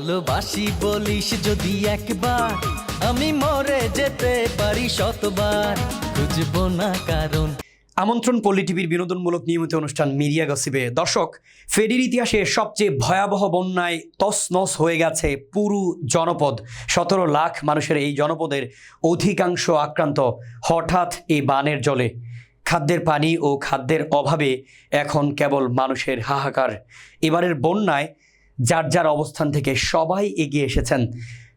ভালোবাসি বলিস যদি একবার, আমি মরে যেতে পারি শতবার। খুঁজবো না কারণ। আমন্ত্রণ পল্লী টিভির বিনোদনমূলক নিয়মিত অনুষ্ঠান মিডিয়া গসিবে দর্শক, ফেরির ইতিহাসে সবচেয়ে ভয়াবহ বন্যায় তছনছ হয়ে গেছে পুরু জনপদ। সতেরো লাখ মানুষের এই জনপদের অধিকাংশ আক্রান্ত হঠাৎ এই বানের জলে। খাদ্যের পানি ও খাদ্যের অভাবে এখন কেবল মানুষের হাহাকার। এবারের বন্যায় যার যার অবস্থান থেকে সবাই এগিয়ে এসেছেন।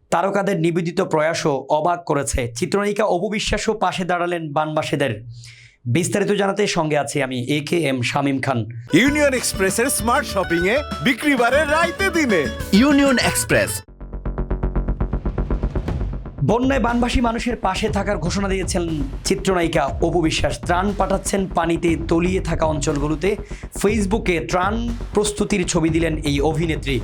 তারকাদের নিবেদিত প্রয়াসও অবাক করেছে। চিত্রনায়িকা অপু বিশ্বাসও পাশে দাঁড়ালেন বানবাসীদের। বিস্তারিত জানাতে সঙ্গে আছি আমি A K M Shamim Khan. Union এক্সপ্রেসের স্মার্ট শপিং এ বিক্রি বাড়ে রাইতে দিনে। ইউনিয়ন এক্সপ্রেস বন্যায় বানবাসী মানুষের পাশে থাকার ঘোষণা দিয়েছেন চিত্রনায়িকা অপু বিশ্বাস। ত্রাণ পাঠাচ্ছেন পানিতে তলিয়ে থাকা অঞ্চলগুলোতে। ফেসবুকে ত্রাণ প্রস্তুতির ছবি দিলেন এই অভিনেত্রী।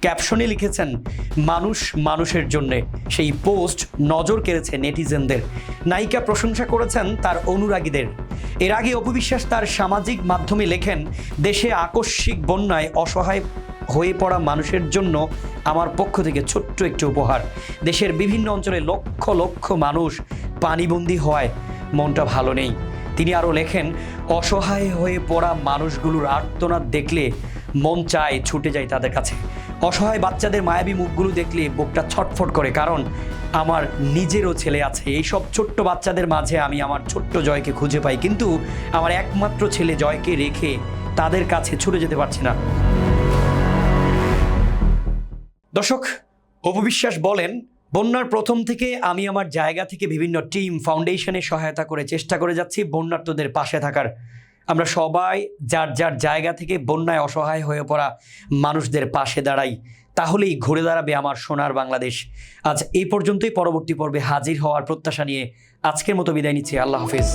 ক্যাপশনে লিখেছেন, মানুষ মানুষের জন্যে। সেই পোস্ট নজর কেড়েছে নেটিজেনদের। নায়িকা প্রশংসা করেছেন তার অনুরাগীদের। এর আগে অপু বিশ্বাস তার সামাজিক মাধ্যমে লেখেন, দেশে আকস্মিক বন্যায় অসহায় হয়ে পড়া মানুষের জন্য আমার পক্ষ থেকে ছোট্ট একটি উপহার। দেশের বিভিন্ন অঞ্চলে লক্ষ লক্ষ মানুষ পানিবন্দী হওয়ায় মনটা ভালো নেই। তিনি আরও লেখেন, অসহায় হয়ে পড়া মানুষগুলোর আর্তনাদ দেখলে মন চায় ছুটে যায় তাদের কাছে। অসহায় বাচ্চাদের মায়াবী মুখগুলো দেখলে বুকটা ছটফট করে, কারণ আমার নিজেরও ছেলে আছে। এইসব ছোট্ট বাচ্চাদের মাঝে আমি আমার ছোট্ট জয়কে খুঁজে পাই, কিন্তু আমার একমাত্র ছেলে জয়কে রেখে তাদের কাছে ছুটে যেতে পারছি না। দর্শক, অপবিশ্বাস বলেন, বন্যার প্রথম থেকে আমি আমার জায়গা থেকে বিভিন্ন টিম, ফাউন্ডেশনে সহায়তা করে চেষ্টা করে যাচ্ছি বন্যার্তদের পাশে থাকার। আমরা সবাই যার যার জায়গা থেকে বন্যায় অসহায় হয়ে পড়া মানুষদের পাশে দাঁড়াই। তাহলেই ঘুরে দাঁড়াবে আমার সোনার বাংলাদেশ। আজ এই পর্যন্তই পরবর্তী পর্বে হাজির হওয়ার প্রত্যাশা নিয়ে আজকের মতো বিদায় নিচ্ছি। আল্লাহ হাফিজ।